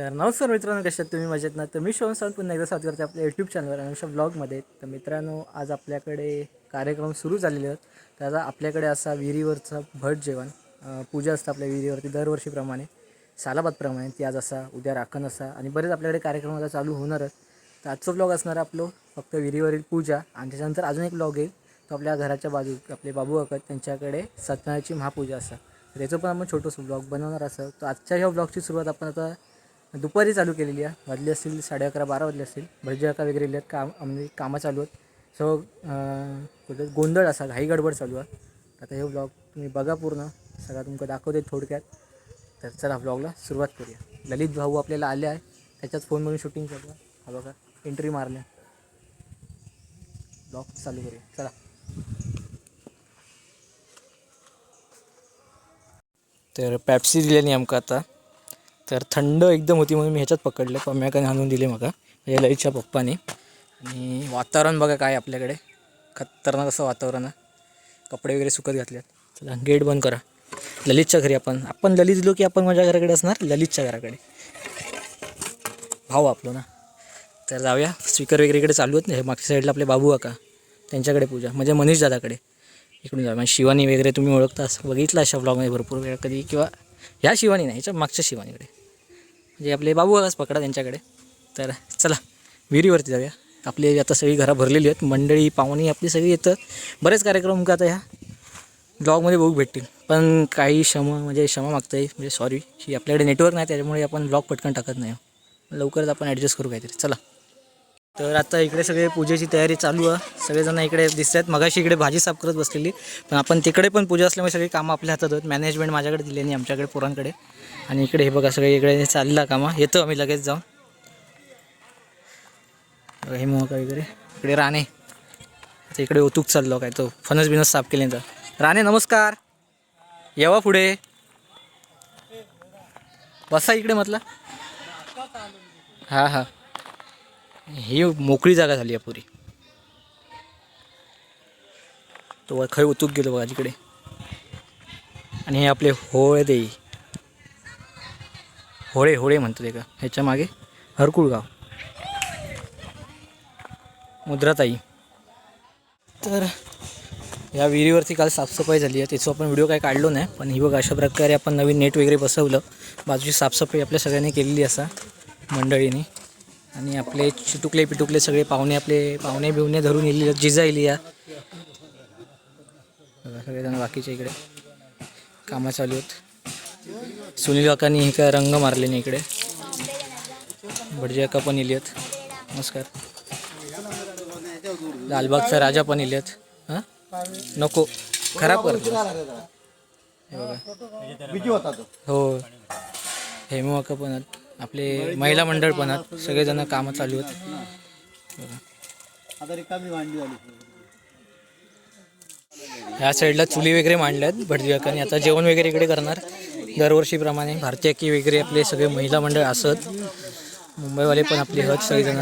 तर नमस्कार मित्रांनो कशात तुम्ही मजेत ना? तर मी शोभन सावंत पुन्हा एकदा स्वागत करते आपल्या यूट्यूब चॅनलवर अनुषा ब्लॉगमध्ये तर मित्रांनो आज आपल्याकडे कार्यक्रम सुरू झालेले आहेत. त्याचा आपल्याकडे असा विहिरीवरचा भट जेवण पूजा असतं आपल्या विहिरीवरती दरवर्षीप्रमाणे सालाबादप्रमाणे. ती आज असा उद्या राखण असा आणि बरेच आपल्याकडे कार्यक्रम आता चालू होणारच तर आजचा ब्लॉग असणार आपलो आपलं फक्त विहिरीवरील पूजा आणि त्याच्यानंतर अजून एक ब्लॉग येईल. तो आपल्या घराच्या बाजू आपले बाबू अकत त्यांच्याकडे सत्यनारायणची महापूजा असा. तर त्याचं पण आपण छोटंसं ब्लॉग बनवणार असं. तर आजच्या ह्या ब्लॉगची सुरुवात आपण आता दुपारी चालू केलेली आहे. वाजली असतील साडे अकरा बारा वाजले असतील. भजी अका वगैरे लिहिल्यात काम म्हणजे कामं चालू आहेत. सो कुठं गोंधळ असा घाई गडबड चालू आहे. आता हे ब्लॉग तुम्ही बघा पूर्ण. सगळा तुमचं दाखवते थोडक्यात. तर चला ब्लॉगला सुरुवात करूया. ललित भाऊ आपल्याला आले आहे. त्याच्याच फोनमधून शूटिंग चालू हा बघा एंट्री मारल्या. ब्लॉग चालू करूया. चला. तर पॅप्सी दिल्याने आमका आता तर थंड एकदम होती म्हणून मी ह्याच्यात पकडले. पम्याकाने आणून दिले मका म्हणजे लईच्या पप्पाने. आणि वातावरण बघा काय आपल्याकडे. खतरनाक असं वातावरण आहे. कपडे वगैरे सुकत घातलेत. चला गेट बंद करा. ललितच्या घरी आपण. आपण ललित दिलो की आपण माझ्या घराकडे असणार? ललितच्या घराकडे. भाऊ आपलो ना. तर जाऊया. स्पीकर वगैरे इकडे चालू आहेत. ना हे मागच्या साईडला आपले बाबू काका. त्यांच्याकडे पूजा. म्हणजे मनीष दादाकडे. इकडून जाऊ म्हणजे शिवानी वगैरे तुम्ही ओळखता बघितला अशा ब्लॉगमध्ये भरपूर वेळा कधी किंवा ह्या शिवानी नाही. ह्याच्या मागच्या शिवानीकडे. जे आपले बाबू काकाच पकडा त्यांच्याकडे. तर चला विहिरीवरती जाऊया. आपली आता सगळी घरा भरलेली आहेत. मंडळी पाहुणी आपली सगळी येतं. बरेच कार्यक्रम का आता ह्या? ब्लॉगमध्ये बघू भेटतील. पण काही क्षमा म्हणजे क्षमा मागतं आहे म्हणजे सॉरी की आपल्याकडे नेटवर्क नाही त्याच्यामुळे आपण ब्लॉग पटकन टाकत नाही. लवकरच आपण ॲडजस्ट करू काहीतरी. चला. तर आता इकडे सगळे पूजेची तयारी चालू आहे. सगळेजण इकडे दिसत आहेत मगाशी इकडे भाजी साफ करत बसलेली. पण आपण तिकडे पण पूजा असल्यामुळे सगळी कामं आपल्या हातात आहेत. मॅनेजमेंट माझ्याकडे दिले नाही आमच्याकडे पोरांकडे. आणि इकडे हे बघा सगळे इकडे चालला कामं. येतो आम्ही लगेच जाऊन. हे मोहका वगैरे. इकडे राणे. आता इकडे ओतूक चाललो काय तो. फणस बिनस साफ केले तर राणे नमस्कार. येवा पुढे. बसा इकडे म्हटलं हां हां. ही मोकळी जागा झाली आहे पुरी. तो खय उतूक गेलो बघा तिकडे आणि हे आपले होळे ते होळे होळे म्हणतो ते का ह्याच्या मागे हरकुळ गाव. मुद्राताई. तर या विहिरीवरती काल साफसफाई झाली आहे. त्याचं आपण व्हिडिओ काय काढलो नाही. पण ही बघ अशा प्रकारे आपण नवीन नेट वगैरे बसवलं. बाजूची साफसफाई आपल्या सगळ्यांनी केलेली असा मंडळीने. आणि आपले चिटुकले पिटुकले सगळे पाहुणे आपले पाहुणे बिवणे धरून येईल जिजा येईल या. सगळेजण बाकीच्या इकडे. कामं चालू आहेत. सुनील काकांनी हे काय रंग मारले नाही इकडे. भटजी काका पण इली आहेत. नमस्कार. लालबागचा राजा पण इले आहेत. हां? नको. खराब करतो. हे बघा. हो. हेमू काका पण आहेत. आपले महिला मंडळ पण आहेत. सगळेजण कामं चालू आहेत. ह्या साईडला चुली वगैरे मांडल्या आहेत भटजी काकांनी आता जेवण वगैरे इकडे करणार. दरवर्षीप्रमाणे भारतीय की वगैरे आपले सगळे महिला मंडळ असत. मुंबईवाले पण आपले आहेत सगळेजण.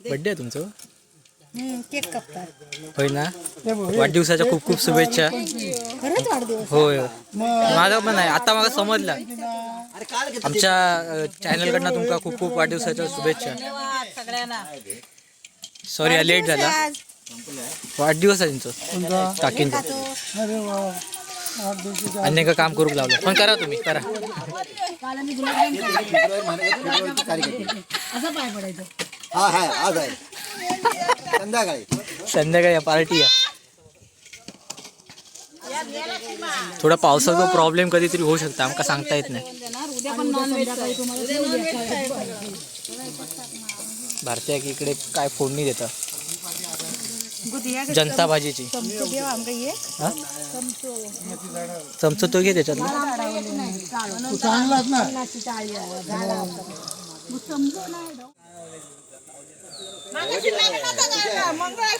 बड्डे आहे तुमचं? केक कापतात. होय ना? वाढदिवसाच्या खूप खूप शुभेच्छा. खरंच वाढदिवस. होय. माझा पण आहे आता मला समजला. आमच्या चॅनलकडनं तुमका खूप खूप वाढदिवसाच्या शुभेच्छा. सगळ्यांना. सॉरी लेट झाला. वाढदिवस आहे तुमचं. काकींचा अन्य का काम करू लावलं पण करा तुम्ही करा. असं पाय पडायचं. हा हा आज आहे. संध्याकाळी. संध्याकाळी पार्टी आहे थोडा पावसाचा प्रॉब्लेम कधीतरी होऊ शकता आमका सांगता येत नाही. उद्या पण नॉनव्हेज भारतीय की इकडे काय फोडणी देतात जनता भाजीची. देवा आमका ये चमचं तो घे त्याच्यातलं.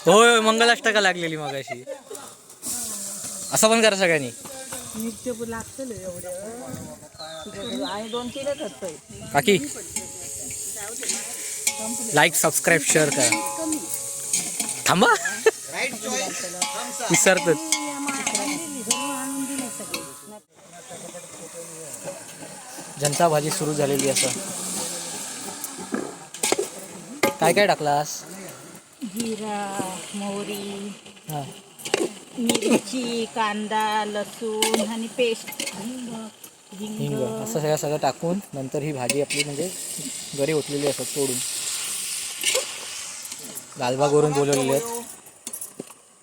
होय होय मंगलाष्टका लागलेली मग अशी असं पण करा सगळ्यांनी. काकी. लाईक सबस्क्राईब शेअर करा. थांबा. विसरतात जनता भाजी सुरू झालेली असं. काय काय टाकलास? जिरा मोहरी हां. मिरची कांदा लसूण आणि पेस्ट. हिंग हिंग. हिंग. असं सगळं सगळं टाकून नंतर ही भाजी आपली म्हणजे घरी ओतलेली असतात तोडून लालबागवरून बोलवलेले आहेत.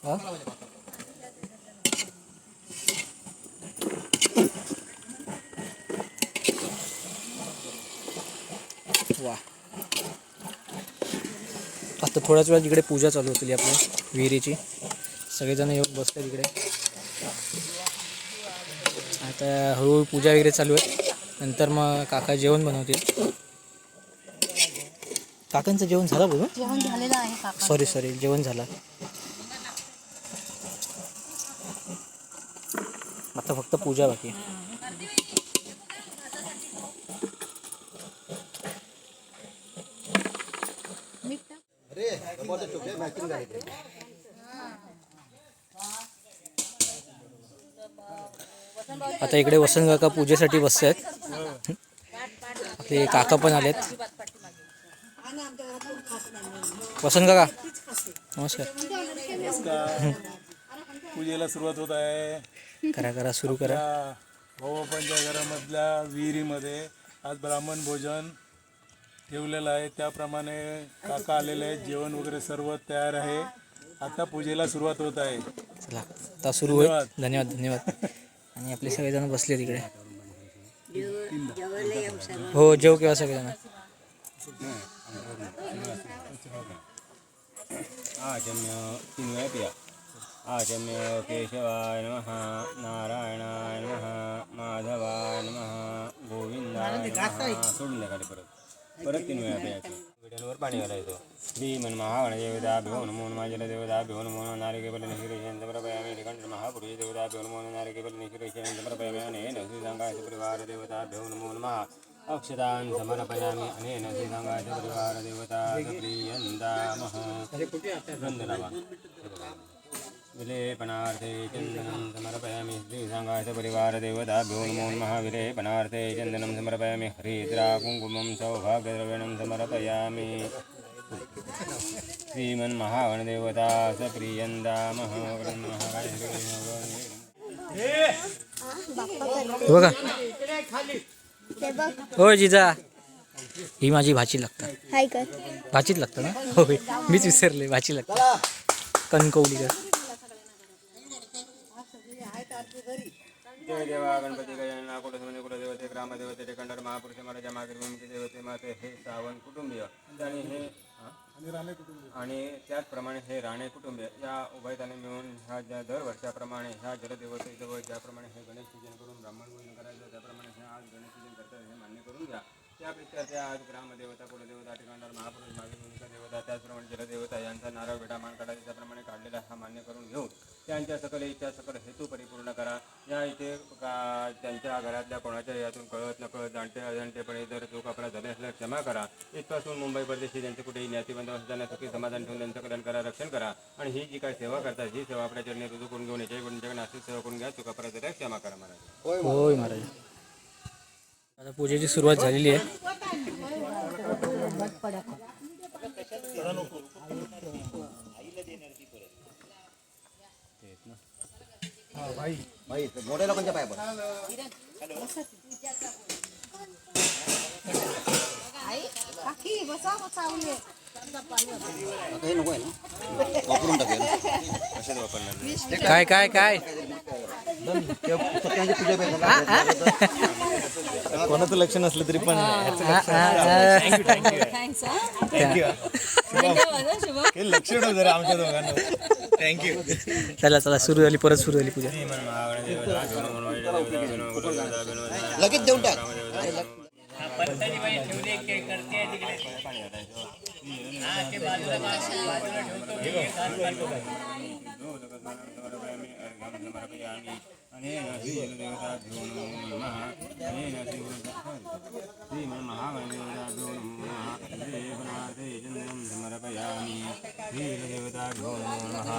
हा? वा. आता थोड्याच वेळात इकडे पूजा चालू होतील आपल्या विहिरीची. सगळेजण येऊन बसले तिकडे आता हळूहळू पूजा वगैरे चालू आहे. नंतर मग काका जेवण बनवतील. काकांचं जेवण झालं बघ जेवण झालेलं आहे काका सॉरी सॉरी जेवण झालं. आता फक्त पूजा बाकी आहे. अरे टमाटर टोपले मॅचिंग झाले ते. आता इकडे वसंत काका पूजेसाठी बसले आहेत आपले काका पण आलेत. वसंत काका नमस्कार. पूजेला सुरुवात होत आहे. करा करा सुरू करा. भाऊबापांच्या घरामधल्या विहिरीमध्ये आज ब्राह्मण भोजन ठेवलेलं आहे. त्याप्रमाणे काका आलेले आहेत. जेवण वगैरे सर्व तयार आहे. आता पूजेला सुरुवात होत आहे. चला आता सुरू होईल. धन्यवाद. धन्यवाद आणि आपले सगळेजण बसले तिकडे हो जेव केव्हा सगळेजण. आचम्य केशवाय नमः नारायणाय नमः माधवाय नमः गोविंदाय नमः सोडून द्या खाली परत. परत तीन वेळा प्यायचं विड्यांवर पाणी घालायचं भीमन महागण देवता भिवन मोन माझ्या देवता भिवन मोन नारिके बल निशिरेशन प्रभयामी निकंठ महापुरुष देवता भिवन मोन नारिके बल निशिरेशन प्रभयामी अनेन श्रीसंगाय परिवार देवता भिवन मोन महा अक्षतान् समर्पयामि अनेन श्रीसंगाय परिवार देवता प्रियन्दामः वन्दनामा विलेपनार्थे चन्दनं समर्पयामि श्रीसङ्गाय परिवारदेवताभ्यो नमो नमः। विलेपनार्थे चन्दनं समर्पयामि। हरिद्रा कुङ्कुमं सौभाग्यद्रव्यणं समर्पयामि श्रीमन्महागणदेवता सप्रियन्दामः हे बघा। हो जिजा। ही माझी भाची लागतात। हाय कर। भाचीच लागतं ना? होय मीच विसरले भाची लागतं कणकवलीकर जय देवा गणपती गजानना कुलस्वामी कुलदेवते ग्रामदेवते कंडर महापुरुष महाराजा मागील देवते माते हे सावन कुटुंबीय. आणि हे हा? आणि त्याचप्रमाणे हे राणे कुटुंबीय. या उभयताने मिळून ह्या ज्या दर वर्षाप्रमाणे ह्या जलदेवतेजवळ ज्याप्रमाणे हे गणेश पूजन करून ब्राह्मण पूजन करायचं त्याप्रमाणे हे आज गणेश पूजन करतात हे मान्य करून घ्या. त्या प्रित्यर्थे आज ग्रामदेवता कुलदेवता ठिकाणदार महापुरुष मागे भूमिका देवता त्याचप्रमाणे जलदेवता यांचा नारळ बेटा मान त्याप्रमाणे काढलेला हा मान्य करून घेऊन त्यांच्या सकल इच्छा सकल हेतू परिपूर्ण करा. या इथे का त्यांच्या घरातल्या कोणाच्या यातून कळत नकळत जाणते अजाणतेपणे जर चूक आपला झाली असल्यास क्षमा करा. इथपासून मुंबई परदेशी ज्यांचे कुठेही ज्ञातीबंध असताना सुखी समाधान ठेवून त्यांचं कल्याण करा रक्षण करा. आणि ही जी काय सेवा करतात ही सेवा आपल्या चरणी रुजू करून घेऊन याच्या त्यांच्याकडे अशीच सेवा करून घ्या चुका परत झाल्यास क्षमा करा महाराज. होय महाराज. आता पूजेची सुरुवात झालेली आहे. भाई मोठ्या लोकांच्या पाया पड आता हे नको आहे ना वापरून टाकेल काय काय काय? सत्याची पूजा पाहिजे कोणाचं लक्ष नसलं तरी पण थँक्स हे लक्ष ठेव जरा आमच्या दोघांना थँक्यू चला चला सुरू झाली परत सुरू झाली पूजा लगेच देऊन टाक अनेन श्रीदेवताभ्यो नमो नमः अनेन श्रीमन्महागणदेवताभ्यो नमो नमः देवनाथे चन्द्रं समर्पयामि श्रीदेवताभ्यो नमो नमः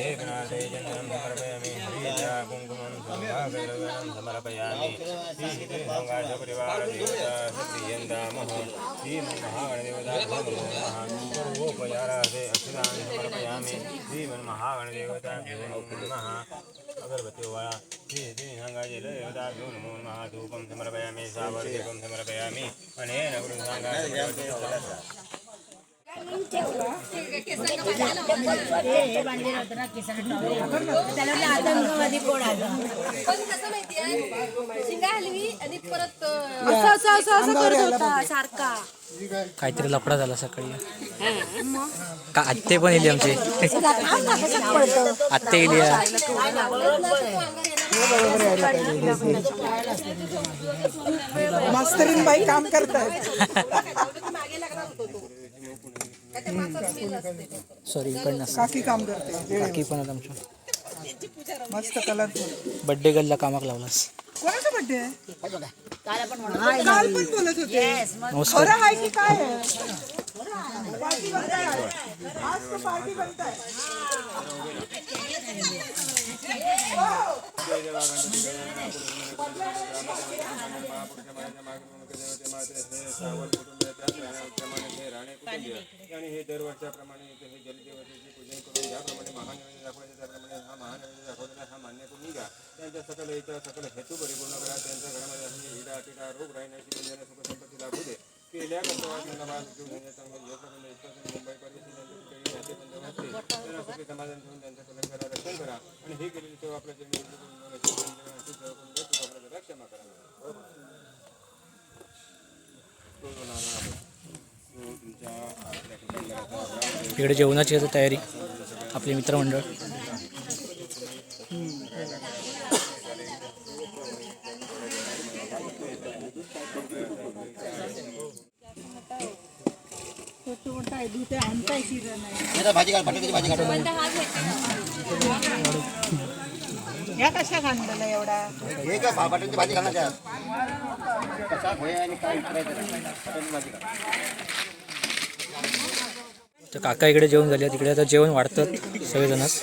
देवनाथे चन्द्रं समर्पयामि श्रीजा कुङ्कुमं सौभाग्यरवनं समर्पयामि श्रीहितेसङ्गाशपरिवारदेवता सत्ययन्तामः श्रीमन्महागणदेवताभ्यो नमो नमः सर्वोपचारादे अक्षराणि समर्पयामि श्रीमन्महागणदेवताभ्यो नमो नमः अगरबत्ती वाळा श्री देवताभ्यो नमो नमः धूपं समर्पयामि सावर्दीपं समर्पयामि अनेन गुरुसाङ्गाशपरिवारदेवता आतंकवादी कोण आलं पण कसं माहितीये शिंगा हलवी आणि परत असं असं असं असं करत होता सारखा काहीतरी लफडा झाला सकाळी. का आत्ते पण येली आमचे? आत्ते येली मास्तरीन बाई काम करतात तो ते स्मेल असते सॉरी इकडनं काकी काम करते. काकी पण आहेत आमच्या. मस्त कलरफुल बड्डे गर्लला कामाक लावलास. कोणाचा बर्थडे आहे? काल पण बोलत होते. नमस्कार खरं आहे की काय आहे? पार्टी बनताय. आज तो पार्टी बनताय. आणि हे दरवर्षाप्रमाणे हे जलदेवतेचे पूजन करून ज्याप्रमाणे महानैवेद्य दाखवायचे त्याप्रमाणे हा महानैवेद्य दाखवलेला हा मान्य करून घ्या त्यांच्या सकल याचा सकल हेतू परिपूर्ण करा त्यांच्या घरामध्ये असलेली हिडा टिडा रोग राहण्याची बंधने सुखसंपत्ती लाभू दे केल्या कर्तव्यात घेऊन चांगले योग्य मुंबई परिस्थिती समाधान ठेवून त्यांचं कल्याण करा रक्षण करा आणि हे केलेली सेवा आपल्या जमिनी क्षमा करा इकडे जेवणाची आता तयारी आपले मित्रमंडळ. या कशा खांदला एवढा? हे भाजी घालणार कसा होय आणि काय तर काका इकडे जेवण झाले तिकडे आता जेवण वाढतात सगळेजणच.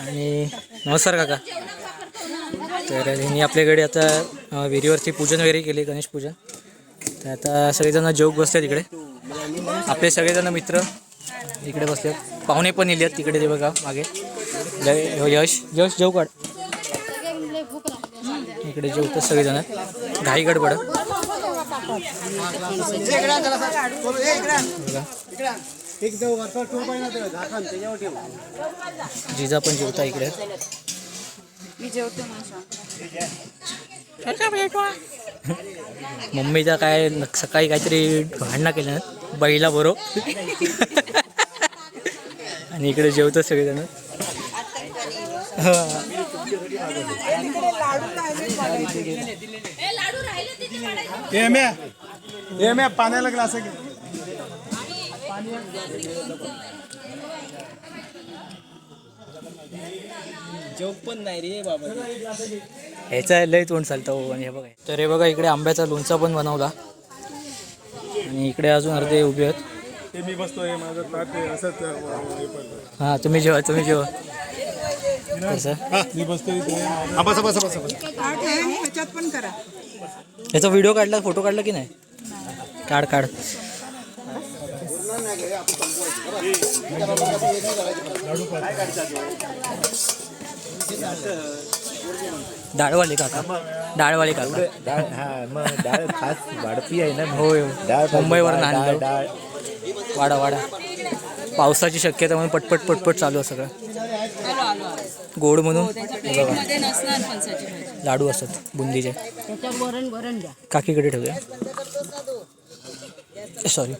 आणि नमस्कार काका. तर ह्यांनी आपल्याकडे आता विहिरीवरती पूजन वगैरे केले गणेश पूजन. तर आता सगळेजण जेवक बसले तिकडे आपले सगळेजण मित्र इकडे बसले पाहुणे पण येले आहेत तिकडे ते बघा मागे. जय- हो, यश यश जेव काढ इकडे जेवतात सगळेजण. घाई गडबड. जिजा पण जेवता इकडे. मम्मीचा काय सकाळी काहीतरी भांडणं केलं ना बैला बरो. आणि इकडे जेवतात सगळेजण. हे. म्या. हे म्या पाण्याला ग्लास घे ह्याचा लय तोंड चालतं हो आणि हे बघा. तर हे बघा इकडे आंब्याचा लोणचा पण बनवला. आणि इकडे अजून अर्धे उभे आहेत. ते मी बसतोय माझं आहे, असंच हे. हां तुम्ही जेवा तुम्ही जेवा. कसं मी बसतोय इथे हा, बसा बसा बसा बसा. आठ आहे आणि ह्याच्यात पण करा. याचा व्हिडिओ काढला फोटो काढला की नाही? काढ काढ. डाळवाले काका. डाळवाले काका. डाळ हा मग डाळ खास वाढपी आहे ना. होय डाळ मुंबईवर डाळ आणलं. डाळ. वाडा वाडा. पावसाची शक्यता म्हणून पटपट पटपट चालू आहे सगळं. गोड म्हणून? हे बघा लाडू असतात बुंदीचे. काकीकडे ठेवूया. सॉरी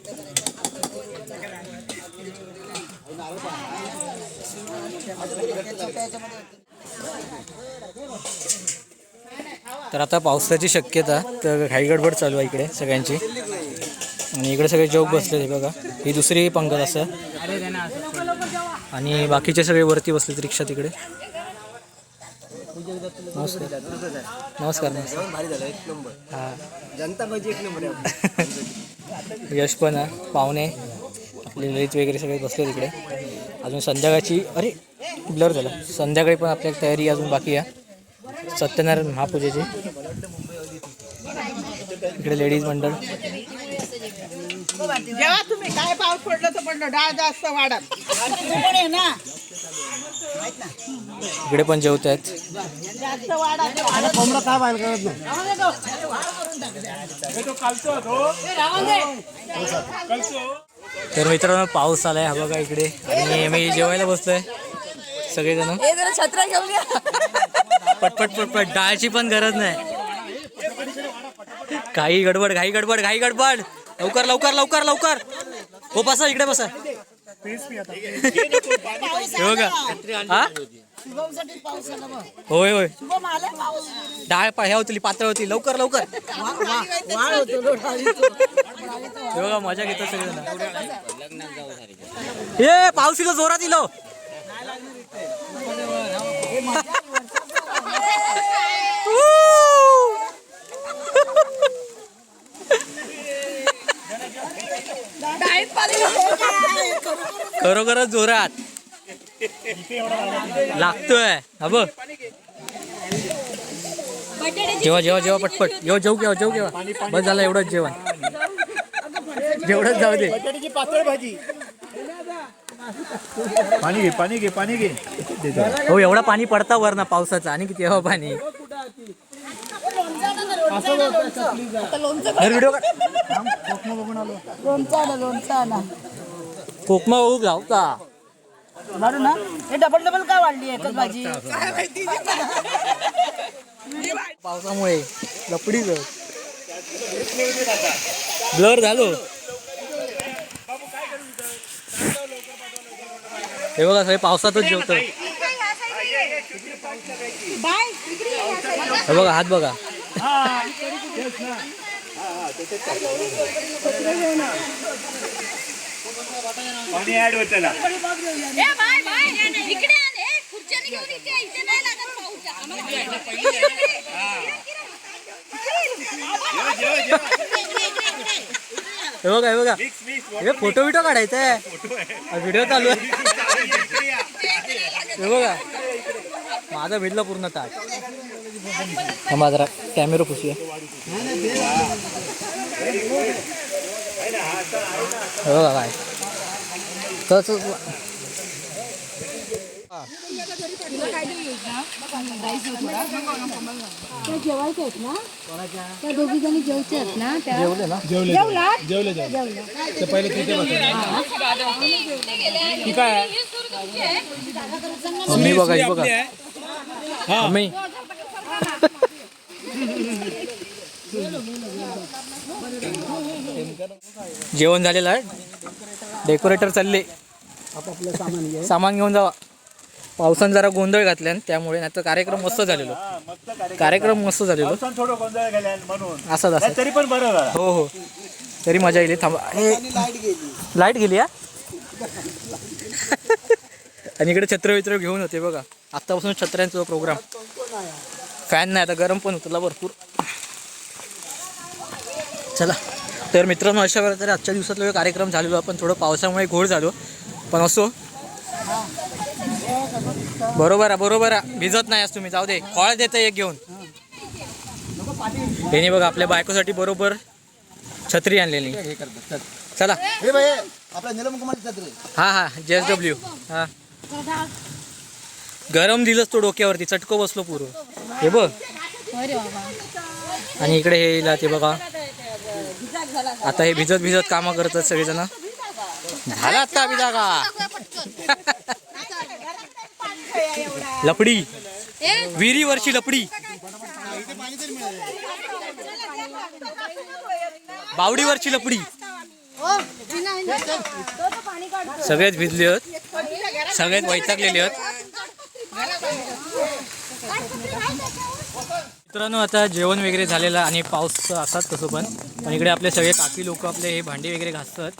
तर आता पावसाची शक्यता तर घाई गडबड चालू आहे इकडे सगळ्यांची. आणि इकडे सगळे जोक बसले बघा. ही दुसरी पंगत असं. आणि बाकीचे सगळे वरती बसलेत रिक्षा तिकडे. नमस्कार. नमस्कार हां. जनता पाहिजे एक नंबर यश पण आहे पाहुणे आपले ललित वगैरे सगळे बसले तिकडे. अजून संध्याकाळची अरे ब्लर झालं. संध्याकाळी पण आपल्या तयारी अजून बाकी आहे. सत्यनारायण महापूजेची. इकडे लेडीज मंडळ. जेव्हा तुम्ही काय पाऊस पडलं तर पडलं डाळ जास्त वाढत ना? इकडे पण जेवत आहेत. जास्त कोंबडा काय बाहेर करत नाही? तर मित्रांनो पाऊस आलाय. हा बघा इकडे. आणि मी जेवायला बसलोय. सगळेजण. छत्रा घेऊन या. पटपट पटपट. डाळची पण गरज नाही. काही गडबड घाई गडबड घाई गडबड. लवकर लवकर लवकर लवकर. हो बसा इकडे बसा. हो का हा? होय होय. डाळ पा ह्या होती पातळ होती लवकर लवकर. हो का मजा घेतो सगळे ए पाऊस जोरात इलो. खरोखरच जोरात. लागतोय. हा बघ. जेव्हा जेव्हा जेव्हा पटपट. जेव्हा जेव केव्हा जेव केव्हा बस झालं एवढंच जेवण. जेवढंच जाऊ दे. पातळ भाजी. पाणी घे पाणी घे पाणी घे. हो एवढा पाणी पडता वर ना पावसाचा. आणि किती हवा पाणी. व्हिडिओ कोकमा बघू जाऊता बरं ना हे डबल डबल काय वाढली एकच भाजी? पावसामुळे लपडी ब्लर झालो. हे बघा सगळे पावसातच जेवतो हे बघा हात बघा. पाणी ऍड होत त्याला ए बाय बाय इकडे आण ए खुर्च्याने घेऊन इथे इथे नाही लागत पाऊस. आम्हाला हे बघा हे बघा. हे फोटो बिटो काढायचा आहे. व्हिडिओ चालू आहे. हे बघा. माझा भेटला पूर्ण ताट. थांबा जरा कॅमेरा पुसूया हे बघा काय त्या जेवायच्या आहेत ना? त्या दोघी जणी आहेत ना? त्या जेवले ना? जेवले? जेवले? ते पहिले तिथे मम्मी बघा ही बघा. मम्मी. जेवण झालेलं आहे? डेकोरेटर चालले. सामान घेऊन जावा. पावसानं जरा गोंधळ घातल्यान त्यामुळे नाही तर कार्यक्रम मस्त झालेलो. कार्यक्रम. मस्त झालेलो. थोडं गोंधळ गेल्या म्हणून. असं असं तरी पण बरं झालं. हो हो. तरी मजा येईल थांबा. हे लाइट गेली. हा? आणि इकडे छत्र वित्र घेऊन होते बघा. आत्तापासून छत्र्यांचा प्रोग्राम फॅन नाही आता गरम पण होतं भरपूर. चला. तर मित्रांनो अशा प्रकारे आजच्या दिवसातला कार्यक्रम झालेलो आपण थोडं पावसामुळे घोळ झालो. पण असो. बरोबर आहे बरोबर आहे. भिजत नाही आज तुम्ही जाऊ दे. फळ देतं एक घेऊन. त्याने बघा आपल्या बायकोसाठी बरोबर छत्री आणलेली. चला. हे हा हा जे एस डब्ल्यू हा. गरम दिलंच तो डोक्यावरती चटको बसलो पुरं. हे बघ. आणि इकडे हे ते बघा. आता हे भिजत भिजत कामं करतात सगळेजण. झाला आता बिजा का लपडी विहिरीवरची लपडी बावडीवरची लपडी सगळेच भिजले होत सगळेच वैतागलेले होत मित्रांनो आता जेवण वगैरे झालेलं आणि पाऊस असाच कसं पण. पण इकडे आपले सगळे काकी लोक आपले हे भांडी वगैरे घासतात.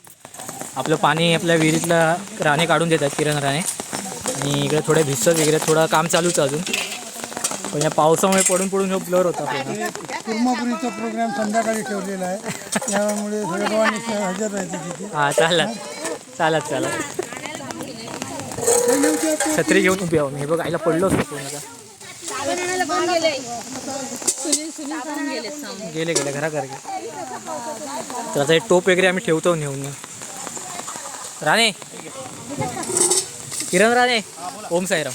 आपलं पाणी आपल्या विहिरीतला राणे काढून देतात किरण राणे. आणि इकडे थोडे भिजत वगैरे थोडं काम चालूच अजून. पण या पावसामुळे पडून पडून ह्यो ब्लर होता पूर्ण. कुर्मापुरीचा प्रोग्राम संध्याकाळी ठेवलेला आहे. त्यामुळे हजर राहायचे तिथे. हा चालत चालत चालत. छत्री घेऊन उभी आहो मी. बघ आईला पडलो असतो पूर्ण. गेले गेले घरा घर तर आता हे टोप वगैरे आम्ही ठेवतो नेऊन. राणे. किरण राणे. ओम साईराम.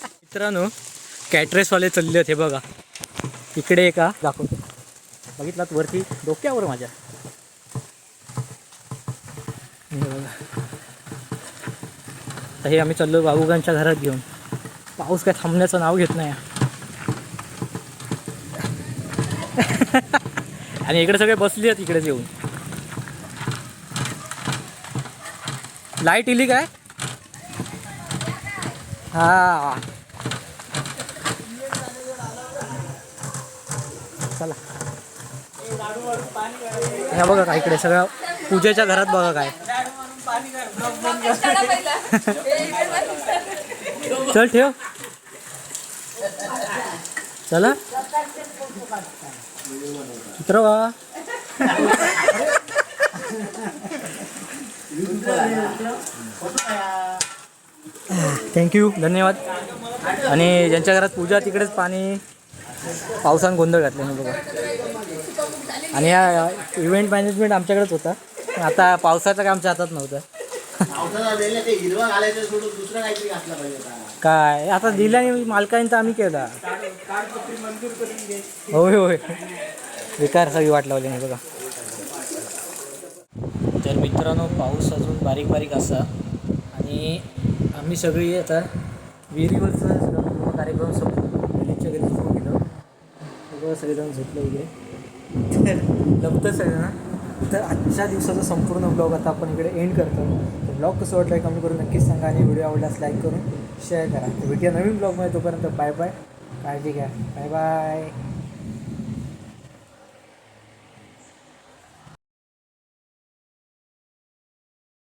मित्रांनो कॅटरेसवाले चालले होते हे बघा. इकडे का दाखवतो बघितलात वरती डोक्यावर माझ्या. हे बघा. हे आम्ही चाललो बाबूगांच्या घरात घेऊन. पाऊस काय थांबण्याचं नाव घेत नाही. आणि इकडे सगळे बसले आहेत इकडेच येऊन. लाइट इली काय? हा. चला. ह्या बघा काय इकडे सगळ्या पूजेच्या घरात बघा काय. चल ठेव. चला. चित्र थँक्यू धन्यवाद. आणि ज्यांच्या घरात पूजा तिकडेच पाणी पावसानं गोंधळ घातले मी बघा. आणि या इव्हेंट मॅनेजमेंट आमच्याकडेच होता. आता पावसाचं काय आमच्या हातात नव्हतं काय? आता दिल्याने मालकाने तर आम्ही केला. होय होय. बेकार सगळी वाट लावली नाही बघा. तर मित्रांनो पाऊस अजून बारीक बारीक असा. आणि आम्ही सगळी आता विहिरीवरचा कार्यक्रम संपलो मुलीच्या घरी सुरू केलं. सगळं सगळेजण झोपलं वगैरे. तर लपतं सगळं तर आजच्या दिवसाचा संपूर्ण ब्लॉग आता आपण इकडे एंड करतो. तर ब्लॉग कसं वाटलं कमेंट करून नक्कीच सांगा आणि व्हिडिओ आवडल्यास लाईक करून शेअर करा. तर भेटूया नवीन ब्लॉगमध्ये तोपर्यंत बाय बाय काळजी घ्या. Bye bye